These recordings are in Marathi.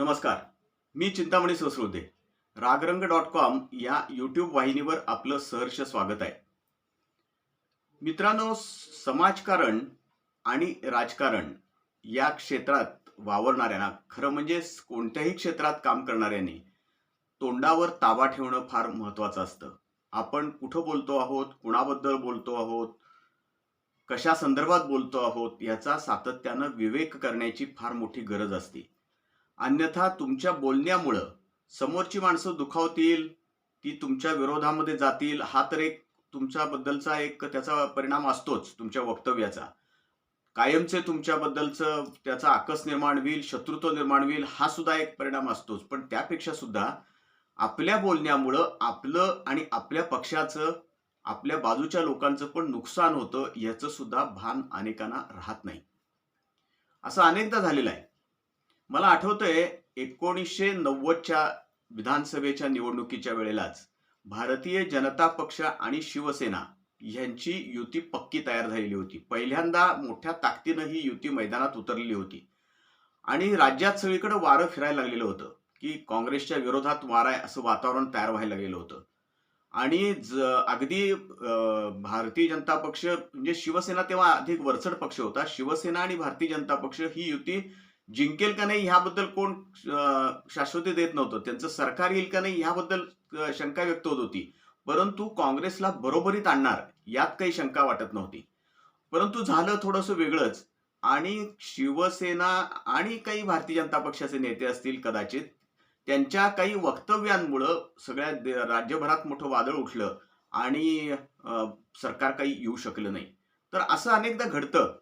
नमस्कार. मी चिंतामणी सहस्रोदे रागरंग डॉट कॉम या यूट्यूब वाहिनीवर आपलं सहर्ष स्वागत आहे. मित्रांनो समाजकारण आणि राजकारण या क्षेत्रात वावरणाऱ्यांना खरं म्हणजे कोणत्याही क्षेत्रात काम करणाऱ्यांनी तोंडावर ताबा ठेवणं फार महत्वाचं असतं. आपण कुठं बोलतो आहोत कुणाबद्दल बोलतो आहोत कशा संदर्भात बोलतो आहोत याचा सातत्यानं विवेक करण्याची फार मोठी गरज असते. अन्यथा तुमच्या बोलण्यामुळं समोरची माणसं दुखावतील ती तुमच्या विरोधामध्ये जातील हा तर एक तुमच्याबद्दलचा एक त्याचा परिणाम असतोच तुमच्या वक्तव्याचा. कायमचे तुमच्याबद्दलचं त्याचा आकस निर्माण होईल शत्रुत्व निर्माण होईल हा सुद्धा एक परिणाम असतोच. पण त्यापेक्षा सुद्धा आपल्या बोलण्यामुळं आपलं आणि आपल्या पक्षाचं आपल्या बाजूच्या लोकांचं पण नुकसान होतं याचं सुद्धा भान अनेकांना राहत नाही. असं अनेकदा झालेलं आहे. मला आठवतंय एकोणीसशे नव्वदच्या विधानसभेच्या निवडणुकीच्या वेळेलाच भारतीय जनता पक्ष आणि शिवसेना यांची युती पक्की तयार झालेली होती. पहिल्यांदा मोठ्या ताकदीनं ही युती मैदानात उतरलेली होती. आणि राज्यात सगळीकडे वारं फिरायला लागलेलं होतं की काँग्रेसच्या विरोधात वारा आहे असं वातावरण तयार व्हायला लागलेलं होतं. आणि ज अगदी अं, भारतीय जनता पक्ष म्हणजे शिवसेना तेव्हा अधिक वरचढ पक्ष होता. शिवसेना आणि भारतीय जनता पक्ष ही युती जिंकेल का नाही ह्याबद्दल कोण शाश्वती देत नव्हतं. त्यांचं सरकार येईल का नाही ह्याबद्दल शंका व्यक्त होत होती. परंतु काँग्रेसला बरोबरीत आणणार यात काही शंका वाटत नव्हती. परंतु झालं थोडंसं वेगळंच. आणि शिवसेना आणि काही भारतीय जनता पक्षाचे नेते असतील कदाचित त्यांच्या काही वक्तव्यांमुळं सगळ्या राज्यभरात मोठं वादळ उठलं आणि सरकार काही येऊ शकलं नाही. तर असं अनेकदा घडतं.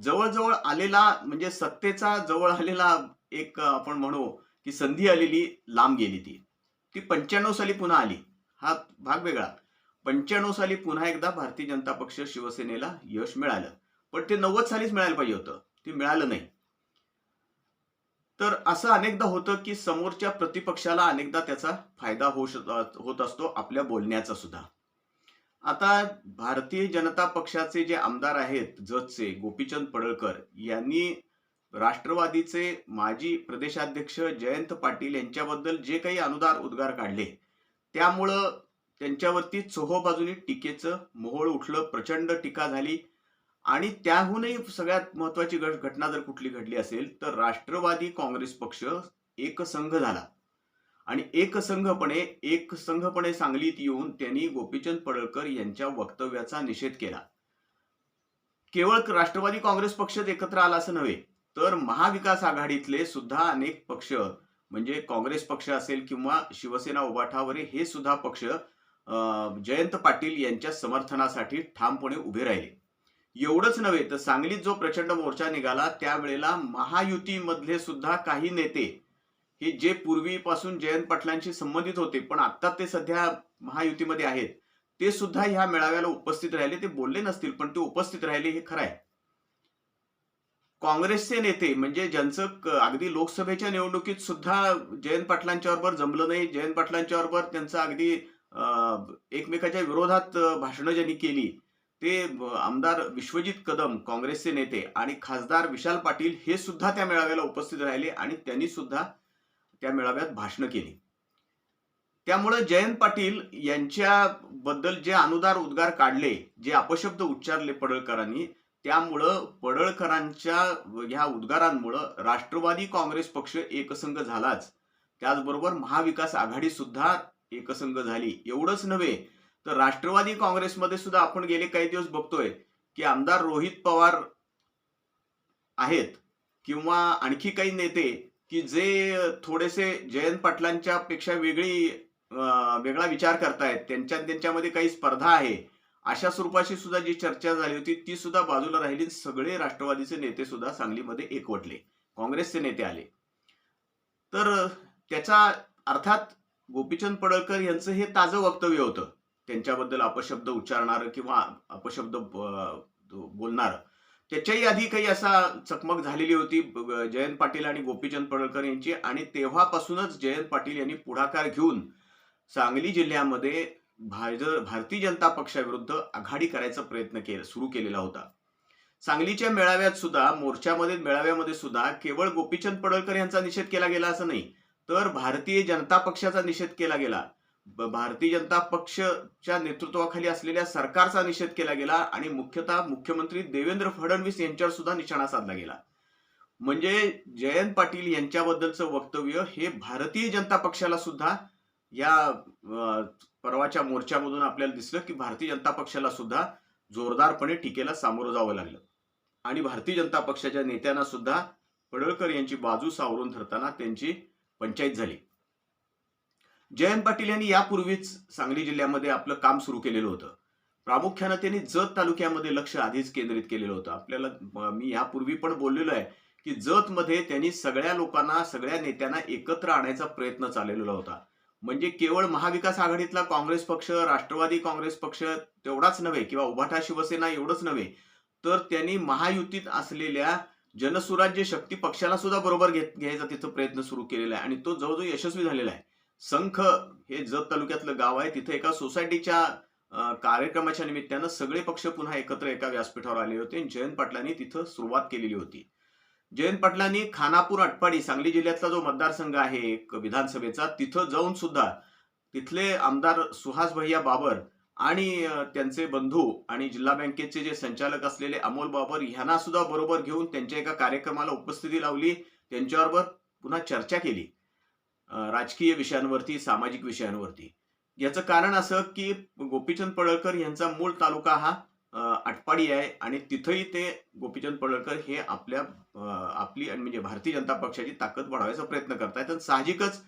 जवळजवळ आलेला म्हणजे सत्तेचा जवळ आलेला एक आपण म्हणू की संधी आलेली लांब गेली ती. ती पंच्याण्णव साली पुन्हा आली. हा भाग वेगळा. पंच्याण्णव साली पुन्हा एकदा भारतीय जनता पक्ष शिवसेनेला यश मिळालं. पण ते नव्वद सालीच मिळायला पाहिजे होतं. ते मिळालं नाही. तर असं अनेकदा होतं की समोरच्या प्रतिपक्षाला अनेकदा त्याचा फायदा होऊ होत असतो आपल्या बोलण्याचा सुद्धा. आता भारतीय जनता पक्षाचे जे आमदार आहेत जतचे गोपीचंद पडळकर यांनी राष्ट्रवादीचे माजी प्रदेशाध्यक्ष जयंत पाटील यांच्याबद्दल जे काही अनुदार उद्गार काढले त्यामुळं त्यांच्यावरती चोहोबाजूनी टीकेचं मोहोळ उठलं प्रचंड टीका झाली. आणि त्याहूनही सगळ्यात महत्वाची घट- घटना जर कुठली घडली असेल तर राष्ट्रवादी काँग्रेस पक्ष एकसंघ झाला. आणि एकसंघपणे एकसंघपणे सांगलीत येऊन त्यांनी गोपीचंद पडळकर यांच्या वक्तव्याचा निषेध केला. केवळ राष्ट्रवादी काँग्रेस पक्षच एकत्र आला असं नव्हे तर महाविकास आघाडीतले सुद्धा अनेक पक्ष म्हणजे काँग्रेस पक्ष असेल किंवा शिवसेना उभाठावरे हे सुद्धा पक्ष अं, जयंत पाटील यांच्या समर्थनासाठी ठामपणे उभे राहिले. एवढंच नव्हे तर सांगलीत जो प्रचंड मोर्चा निघाला त्यावेळेला महायुतीमधले सुद्धा काही नेते हे जे पूर्वीपासून जयंत पाटलांशी संबंधित होते पण आता ते सध्या महायुतीमध्ये आहेत ते सुद्धा ह्या मेळाव्याला उपस्थित राहिले. ते बोलले नसतील पण ते उपस्थित राहिले हे खरं आहे. काँग्रेसचे नेते म्हणजे ज्यांचं अगदी लोकसभेच्या निवडणुकीत सुद्धा जयंत पाटलांच्या बरोबर जमलं नाही जयंत पाटलांच्या बरोबर त्यांचं अगदी एकमेकाच्या विरोधात भाषणं ज्यांनी केली ते आमदार विश्वजित कदम काँग्रेसचे नेते आणि खासदार विशाल पाटील हे सुद्धा त्या मेळाव्याला उपस्थित राहिले आणि त्यांनी सुद्धा त्या मेळाव्यात भाषणं केली. त्यामुळे जयंत पाटील यांच्याबद्दल जे अनुदार उद्गार काढले जे अपशब्द उच्चारले पडळकरांनी त्यामुळं पडळकरांच्या ह्या उद्गारांमुळं राष्ट्रवादी काँग्रेस पक्ष एकसंघ झालाच. त्याचबरोबर महाविकास आघाडी सुद्धा एकसंघ झाली. एवढंच नव्हे तर राष्ट्रवादी काँग्रेसमध्ये सुद्धा आपण गेले काही दिवस बघतोय की आमदार रोहित पवार आहेत किंवा आणखी काही नेते की जे थोडेसे जयंत पाटलांच्या पेक्षा वेगळी वेगळा विचार करतायत त्यांच्या त्यांच्यामध्ये काही स्पर्धा आहे अशा स्वरूपाची सुद्धा जी चर्चा झाली होती ती सुद्धा बाजूला राहिली सगळे राष्ट्रवादीचे नेते सुद्धा सांगलीमध्ये एकवटले काँग्रेसचे नेते आले. तर त्याचा अर्थात गोपीचंद पडळकर यांचं हे ताजं वक्तव्य होतं. त्यांच्याबद्दल अपशब्द उच्चारणार किंवा अपशब्द बोलणारं बोलणार त्याच्याही आधी काही असा चकमक झालेली होती जयंत पाटील आणि गोपीचंद पडळकर यांची. आणि तेव्हापासूनच जयंत पाटील यांनी पुढाकार घेऊन सांगली जिल्ह्यामध्ये भारतीय जनता पक्षाविरुद्ध आघाडी करायचा प्रयत्न केला सुरू केलेला होता. सांगलीच्या मेळाव्यात सुद्धा मोर्चामध्ये मेळाव्यामध्ये सुद्धा केवळ गोपीचंद पडळकर यांचा निषेध केला गेला असं नाही तर भारतीय जनता पक्षाचा निषेध केला गेला. भारतीय जनता पक्षच्या नेतृत्वाखाली असलेल्या सरकारचा निषेध केला गेला आणि मुख्यतः मुख्यमंत्री देवेंद्र फडणवीस यांच्यावर सुद्धा निशाणा साधला गेला. म्हणजे जयंत पाटील यांच्याबद्दलचं वक्तव्य हे भारतीय जनता पक्षाला सुद्धा या परवाच्या मोर्चामधून आपल्याला दिसलं की भारतीय जनता पक्षाला सुद्धा जोरदारपणे टीकेला सामोरं जावं लागलं. आणि भारतीय जनता पक्षाच्या नेत्यांना सुद्धा पडळकर यांची बाजू सावरून धरताना त्यांची पंचायत झाली. जयंत पाटील यांनी यापूर्वीच सांगली जिल्ह्यामध्ये आपलं काम सुरू केलेलं होतं. प्रामुख्यानं त्यांनी जत तालुक्यामध्ये लक्ष आधीच केंद्रित केलेलं होतं. आपल्याला मी यापूर्वी पण बोललेलो आहे की जतमध्ये त्यांनी सगळ्या लोकांना सगळ्या नेत्यांना एकत्र आणायचा प्रयत्न चाललेला होता. म्हणजे केवळ महाविकास आघाडीतला काँग्रेस पक्ष राष्ट्रवादी काँग्रेस पक्ष तेवढाच नव्हे किंवा उभाठा शिवसेना एवढंच नव्हे तर त्यांनी महायुतीत असलेल्या जनसुराज्य शक्ती पक्षाला सुद्धा बरोबर घेत घ्यायचा तिथं प्रयत्न सुरू केलेला आहे. आणि तो जवळजवळ यशस्वी झालेला आहे. संख हे जत तालुक्यातलं गाव आहे. तिथे एका सोसायटीच्या कार्यक्रमाच्या निमित्तानं सगळे पक्ष पुन्हा एकत्र एका व्यासपीठावर आले होते. आणि जयंत पाटलांनी तिथं सुरुवात केलेली होती. जयंत पाटलांनी खानापूर आटपाडी सांगली जिल्ह्यातला जो मतदारसंघ आहे एक विधानसभेचा तिथं जाऊन सुद्धा तिथले आमदार सुहास भैया बाबर आणि त्यांचे बंधू आणि जिल्हा बँकेचे जे संचालक असलेले अमोल बाबर यांना सुद्धा बरोबर घेऊन त्यांच्या एका कार्यक्रमाला उपस्थिती लावली. त्यांच्याबरोबर पुन्हा चर्चा केली. राजकीय विषयांवरती सामाजिक विषयांवरती. याचं कारण असं की गोपीचंद पडळकर यांचा मूळ तालुका हा आटपाडी आहे आणि तिथंही ते गोपीचंद पडळकर हे आपल्या अं, आपली आणि म्हणजे भारतीय जनता पक्षाची ताकद वाढवायचा प्रयत्न करतायत तर साहजिकच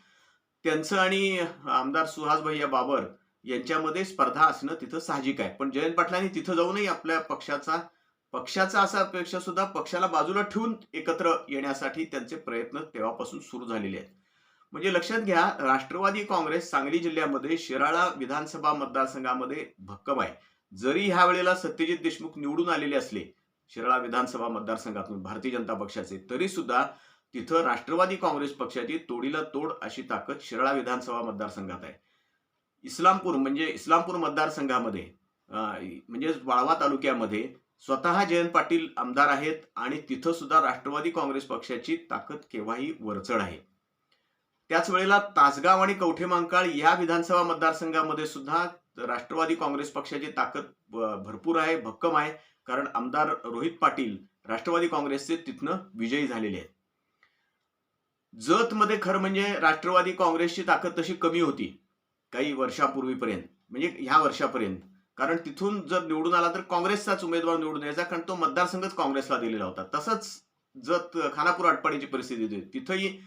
त्यांचं आणि आमदार सुहास भैया बाबर यांच्यामध्ये स्पर्धा असणं तिथं साहजिक आहे. पण जयंत पाटलांनी तिथं जाऊनही आपल्या पक्षाचा पक्षाचा असा अपेक्षा सुद्धा पक्षाला बाजूला ठेवून एकत्र येण्यासाठी त्यांचे प्रयत्न तेव्हापासून सुरू झालेले आहेत. म्हणजे लक्षात घ्या राष्ट्रवादी काँग्रेस सांगली जिल्ह्यामध्ये शिराळा विधानसभा मतदारसंघामध्ये भक्कम आहे. जरी ह्या वेळेला सत्यजित देशमुख निवडून आलेले असले शिराळा विधानसभा मतदारसंघातून भारतीय जनता पक्षाचे तरी सुद्धा तिथं राष्ट्रवादी काँग्रेस पक्षाची तोडीला तोड अशी ताकद शिराळा विधानसभा मतदारसंघात आहे. इस्लामपूर म्हणजे इस्लामपूर मतदारसंघामध्ये म्हणजे वाळवा तालुक्यामध्ये स्वतः जयंत पाटील आमदार आहेत आणि तिथं सुद्धा राष्ट्रवादी काँग्रेस पक्षाची ताकद केव्हाही वरचढ आहे. त्याच वेळेला तासगाव आणि कवठेमांकाळ या विधानसभा मतदारसंघामध्ये सुद्धा राष्ट्रवादी काँग्रेस पक्षाची ताकद भरपूर आहे भक्कम आहे. कारण आमदार रोहित पाटील राष्ट्रवादी काँग्रेसचे तिथनं विजयी झालेले आहेत. जतमध्ये खरं म्हणजे राष्ट्रवादी काँग्रेसची ताकद तशी कमी होती काही वर्षापूर्वीपर्यंत म्हणजे ह्या वर्षापर्यंत. कारण तिथून जर निवडून आला तर काँग्रेसचाच उमेदवार निवडून यायचा कारण तो मतदारसंघच काँग्रेसला दिलेला होता. तसंच जत खानापूर आटपाडीची परिस्थिती होती. तिथंही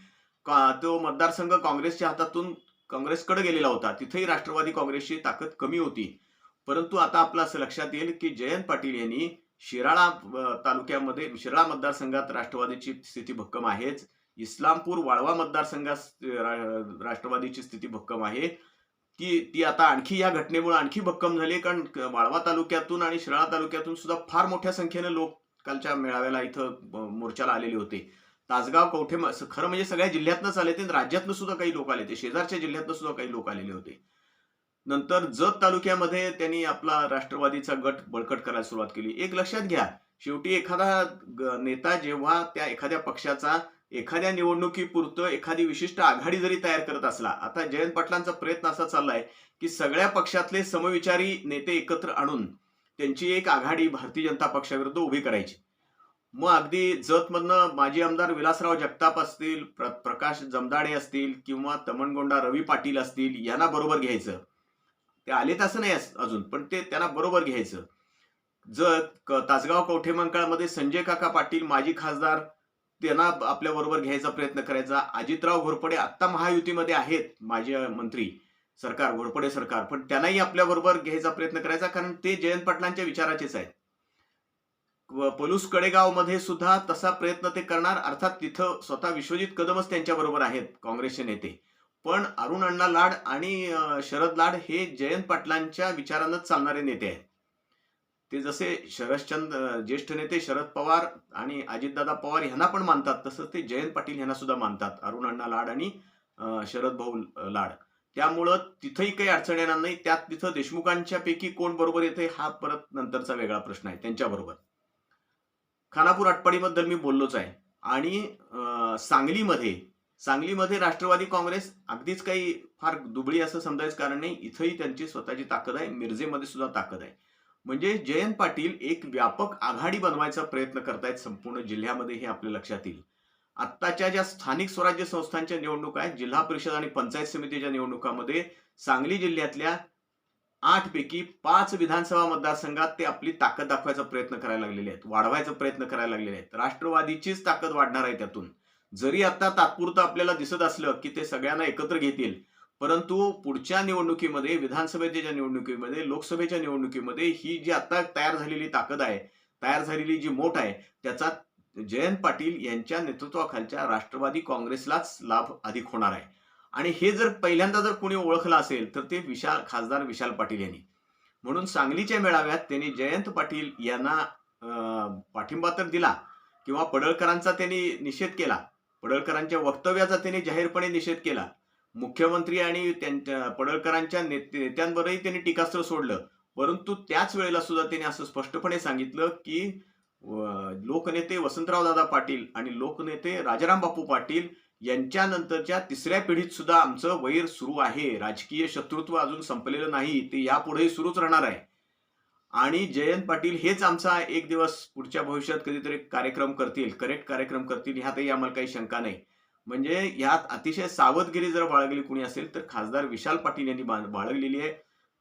तो मतदारसंघ काँग्रेसच्या हातातून काँग्रेसकडे गेलेला होता. तिथेही राष्ट्रवादी काँग्रेसची ताकद कमी होती. परंतु आता आपलं असं लक्षात येईल की जयंत पाटील यांनी शिराळा तालुक्यामध्ये शिराळा मतदारसंघात राष्ट्रवादीची स्थिती भक्कम आहेच. इस्लामपूर वाळवा मतदारसंघात रा- राष्ट्रवादीची स्थिती भक्कम आहे. ती ती आता आणखी या घटनेमुळे आणखी भक्कम झाली कारण वाळवा तालुक्यातून आणि शिराळा तालुक्यातून सुद्धा फार मोठ्या संख्येनं लोक कालच्या मेळाव्याला इथं मोर्चाला आलेले होते. तासगाव कवठे खरं म्हणजे सगळ्या जिल्ह्यातनंच आले ते राज्यातनं सुद्धा काही लोक आले ते शेजारच्या जिल्ह्यातनं सुद्धा काही लोक आलेले होते. नंतर जत तालुक्यामध्ये त्यांनी आपला राष्ट्रवादीचा गट बळकट करायला सुरुवात केली. एक लक्षात घ्या शेवटी एखादा नेता जेव्हा त्या एखाद्या पक्षाचा एखाद्या निवडणुकीपुरतं एखादी विशिष्ट आघाडी जरी तयार करत असला आता जयंत पाटलांचा प्रयत्न असा चाललाय की सगळ्या पक्षातले समविचारी नेते एकत्र आणून त्यांची एक आघाडी भारतीय जनता पक्षाविरुद्ध उभी करायची. मग अगदी जतमधनं माजी आमदार विलासराव जगताप असतील प्र प्रकाश जमदाडे असतील किंवा तमणगोंडा रवी पाटील असतील यांना बरोबर घ्यायचं. ते आलेत असं नाही अजून पण ते त्यांना बरोबर घ्यायचं. जत क- तासगाव कवठेमंकाळमध्ये संजय काका पाटील माजी खासदार त्यांना आपल्या बरोबर घ्यायचा प्रयत्न करायचा. अजितराव घोरपडे आत्ता महायुतीमध्ये आहेत माजी मंत्री सरकार घोरपडे सरकार पण त्यांनाही आपल्या बरोबर घ्यायचा प्रयत्न करायचा कारण ते जयंत पाटलांच्या विचाराचेच आहेत. पलूस कडेगावमध्ये सुद्धा तसा प्रयत्न ते करणार. अर्थात तिथं स्वतः विश्वजित कदमच त्यांच्या बरोबर आहेत काँग्रेसचे नेते. पण अरुण अण्णा लाड आणि शरद लाड हे जयंत पाटलांच्या विचारानंच चालणारे नेते आहेत. ते जसे शरदचंद ज्येष्ठ नेते शरद पवार आणि अजितदादा पवार यांना पण मानतात तसंच ते जयंत पाटील यांना सुद्धा मानतात अरुण अण्णा लाड आणि शरद भाऊ लाड. त्यामुळं तिथंही काही अडचण येणार नाही. त्यात तिथं देशमुखांच्या पैकी कोण बरोबर येते हा परत नंतरचा वेगळा प्रश्न आहे त्यांच्याबरोबर. खानापूर आटपाडीबद्दल मी बोललोच आहे. आणि सांगलीमध्ये सांगलीमध्ये राष्ट्रवादी काँग्रेस अगदीच काही फार दुबळी असं समजायचं कारण नाही इथंही त्यांची स्वतःची ताकद आहे मिरजेमध्ये सुद्धा ताकद आहे. म्हणजे जयंत पाटील एक व्यापक आघाडी बनवायचा प्रयत्न करतायत संपूर्ण जिल्ह्यामध्ये हे आपल्या लक्षात येईल. आत्ताच्या ज्या स्थानिक स्वराज्य संस्थांच्या निवडणुका आहेत जिल्हा परिषद आणि पंचायत समितीच्या निवडणुकामध्ये सांगली जिल्ह्यातल्या आठ पैकी पाच विधानसभा मतदारसंघात ते आपली ताकद दाखवायचा प्रयत्न करायला लागलेले आहेत वाढवायचा प्रयत्न करायला लागलेले आहेत. राष्ट्रवादीचीच ताकद वाढणार आहे त्यातून. जरी आता तात्पुरतं आपल्याला दिसत असलं की ते सगळ्यांना एकत्र घेतील परंतु पुढच्या निवडणुकीमध्ये विधानसभेच्या निवडणुकीमध्ये लोकसभेच्या निवडणुकीमध्ये ही जी आता तयार झालेली ताकद आहे तयार झालेली जी मोठ आहे त्याचा जयंत पाटील यांच्या नेतृत्वाखालच्या राष्ट्रवादी काँग्रेसलाच लाभ अधिक होणार आहे. आणि हे जर पहिल्यांदा जर कोणी ओळखलं असेल तर ते विशाल खासदार विशाल पाटील यांनी. म्हणून सांगलीच्या मेळाव्यात त्यांनी जयंत पाटील यांना पाठिंबा तर दिला किंवा पडळकरांचा त्यांनी निषेध केला. पडळकरांच्या वक्तव्याचा त्यांनी जाहीरपणे निषेध केला. मुख्यमंत्री आणि त्यांच्या पडळकरांच्या नेते नेत्यांवरही त्यांनी टीकास्त्र सोडलं. परंतु त्याच वेळेला सुद्धा त्यांनी असं स्पष्टपणे सांगितलं की लोकनेते वसंतराव दादा पाटील आणि लोकनेते राजाराम बापू पाटील यांच्यानंतरच्या तिसऱ्या पिढीत सुद्धा आमचं वैर सुरू आहे. राजकीय शत्रुत्व अजून संपलेलं नाही ते यापुढेही सुरूच राहणार आहे. आणि जयंत पाटील हेच आमचा एक दिवस पुढच्या भविष्यात कधीतरी कार्यक्रम करतील. करेक्ट कार्यक्रम करतील ह्यातही आम्हाला काही शंका नाही. म्हणजे यात अतिशय सावधगिरी जर बाळगली कुणी असेल तर खासदार विशाल पाटील यांनी बाळगलेली आहे.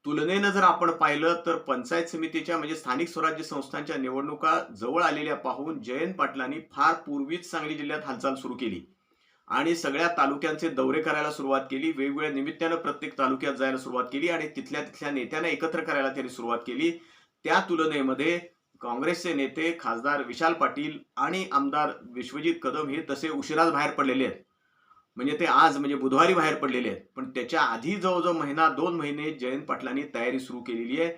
तुलनेनं जर आपण पाहिलं तर पंचायत समितीच्या म्हणजे स्थानिक स्वराज्य संस्थांच्या निवडणुका जवळ आलेल्या पाहून जयंत पाटलांनी फार पूर्वीच सांगली जिल्ह्यात हालचाल सुरू केली. आणि सगळ्या तालुक्यांचे दौरे करायला सुरुवात केली. वेगवेगळ्या निमित्तानं प्रत्येक तालुक्यात जायला सुरुवात केली आणि तिथल्या तिथल्या नेत्यांना एकत्र करायला त्यांनी सुरुवात केली. त्या तुलनेमध्ये काँग्रेसचे नेते खासदार विशाल पाटील आणि आमदार विश्वजित कदम हे तसे उशिराच बाहेर पडलेले आहेत. म्हणजे ते आज म्हणजे बुधवारी बाहेर पडलेले आहेत. पण त्याच्या आधी जवळजवळ महिना दोन महिने जयंत पाटलांनी तयारी सुरू केलेली आहे.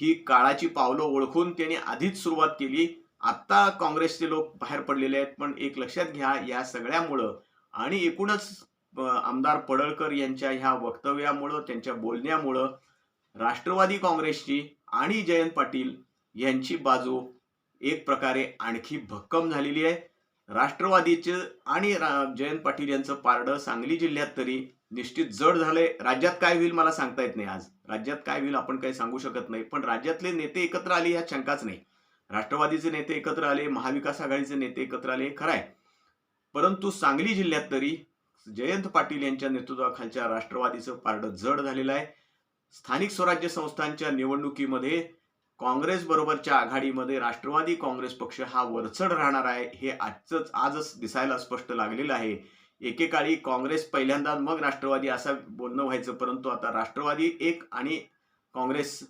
ही काळाची पावलं ओळखून त्यांनी आधीच सुरुवात केली. आत्ता काँग्रेसचे लोक बाहेर पडलेले आहेत. पण एक लक्षात घ्या या सगळ्यामुळं आणि एकूणच आमदार पडळकर यांच्या ह्या वक्तव्यामुळं त्यांच्या बोलण्यामुळं राष्ट्रवादी काँग्रेसची आणि जयंत पाटील यांची बाजू एक प्रकारे आणखी भक्कम झालेली आहे. राष्ट्रवादीचे आणि रा- जयंत पाटील यांचं पारडं सांगली जिल्ह्यात तरी निश्चित जड झालंय. राज्यात काय होईल मला सांगता येत नाही आज. राज्यात काय होईल आपण काही सांगू शकत नाही. पण राज्यातले नेते एकत्र आले ह्या शंकाच नाही. राष्ट्रवादीचे नेते एकत्र आले महाविकास आघाडीचे नेते एकत्र आले हे खरं आहे. परंतु सांगली जिल्ह्यात तरी जयंत पाटील यांच्या नेतृत्वाखालच्या राष्ट्रवादीचं पारडं जड झालेलं आहे. स्थानिक स्वराज्य संस्थांच्या निवडणुकीमध्ये काँग्रेस बरोबरच्या आघाडीमध्ये राष्ट्रवादी काँग्रेस पक्ष हा वरचढ राहणार आहे हे आजच आजच दिसायला स्पष्ट लागलेलं आहे. एकेकाळी काँग्रेस पहिल्यांदा मग राष्ट्रवादी असं बोलणं व्हायचं परंतु आता राष्ट्रवादी एक आणि काँग्रेस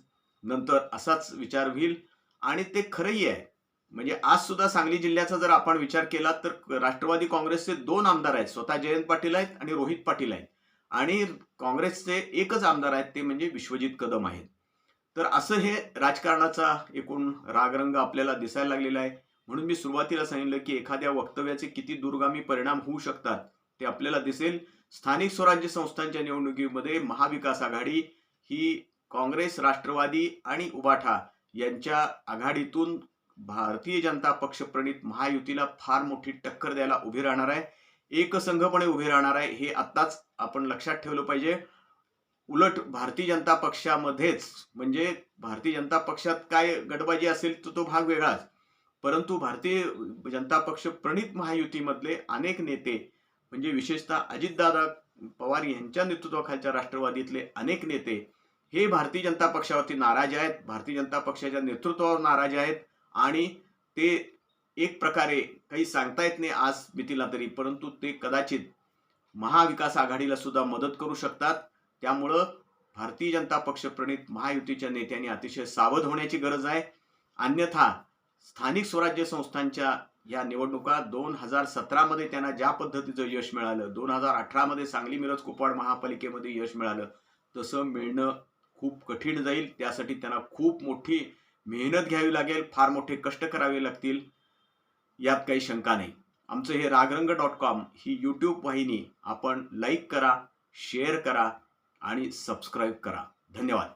नंतर असाच विचार होईल. आणि ते खरंही आहे म्हणजे आज सुद्धा सांगली जिल्ह्याचा जर आपण विचार केला तर राष्ट्रवादी काँग्रेसचे दोन आमदार आहेत. स्वतः जयंत पाटील आहेत आणि रोहित पाटील आहेत. आणि काँग्रेसचे एकच आमदार आहेत ते म्हणजे विश्वजित कदम आहेत. तर असं हे राजकारणाचा एकूण रागरंग आपल्याला दिसायला लागलेला आहे. म्हणून मी सुरुवातीला सांगितलं की एखाद्या वक्तव्याचे किती दूरगामी परिणाम होऊ शकतात ते आपल्याला दिसेल. स्थानिक स्वराज्य संस्थांच्या निवडणुकीमध्ये महाविकास आघाडी ही काँग्रेस राष्ट्रवादी आणि उबाठा यांच्या आघाडीतून भारतीय जनता पक्ष प्रणित महायुतीला फार मोठी टक्कर द्यायला उभी राहणार आहे. एकसंघपणे उभी राहणार आहे हे आत्ताच आपण लक्षात ठेवलं पाहिजे. उलट भारतीय जनता पक्षामध्येच म्हणजे भारतीय जनता पक्षात काय गटबाजी असेल तर तो भाग वेगळाच. परंतु भारतीय जनता पक्ष प्रणित महायुतीमधले अनेक नेते म्हणजे विशेषतः अजितदादा पवार यांच्या नेतृत्वाखालच्या राष्ट्रवादीतले अनेक नेते हे भारतीय जनता पक्षावरती नाराज आहेत. भारतीय जनता पक्षाच्या नेतृत्वावर नाराज आहेत. आणि ते एक प्रकारे काही सांगता येत नाही आज मितीला तरी परंतु ते कदाचित महाविकास आघाडीला सुद्धा मदत करू शकतात. त्यामुळं भारतीय जनता पक्ष प्रणित महायुतीच्या नेत्यांनी अतिशय सावध होण्याची गरज आहे. अन्यथा स्थानिक स्वराज्य संस्थांच्या या निवडणुका दोन हजार सतरामध्ये त्यांना ज्या पद्धतीचं यश मिळालं दोन हजार अठरामध्ये सांगली मिरज कुपवाड महापालिकेमध्ये यश मिळालं तसं मिळणं खूप कठीण जाईल. त्यासाठी त्यांना खूप मोठी मेहनत घ्यावी लागेल फार मोठे कष्ट करावे लागतील यात काही शंका नाही. आमचं हे रागरंग डॉट कॉम ही यूट्यूब वाहिनी आपण लाईक करा शेअर करा आणि सबस्क्राईब करा. धन्यवाद.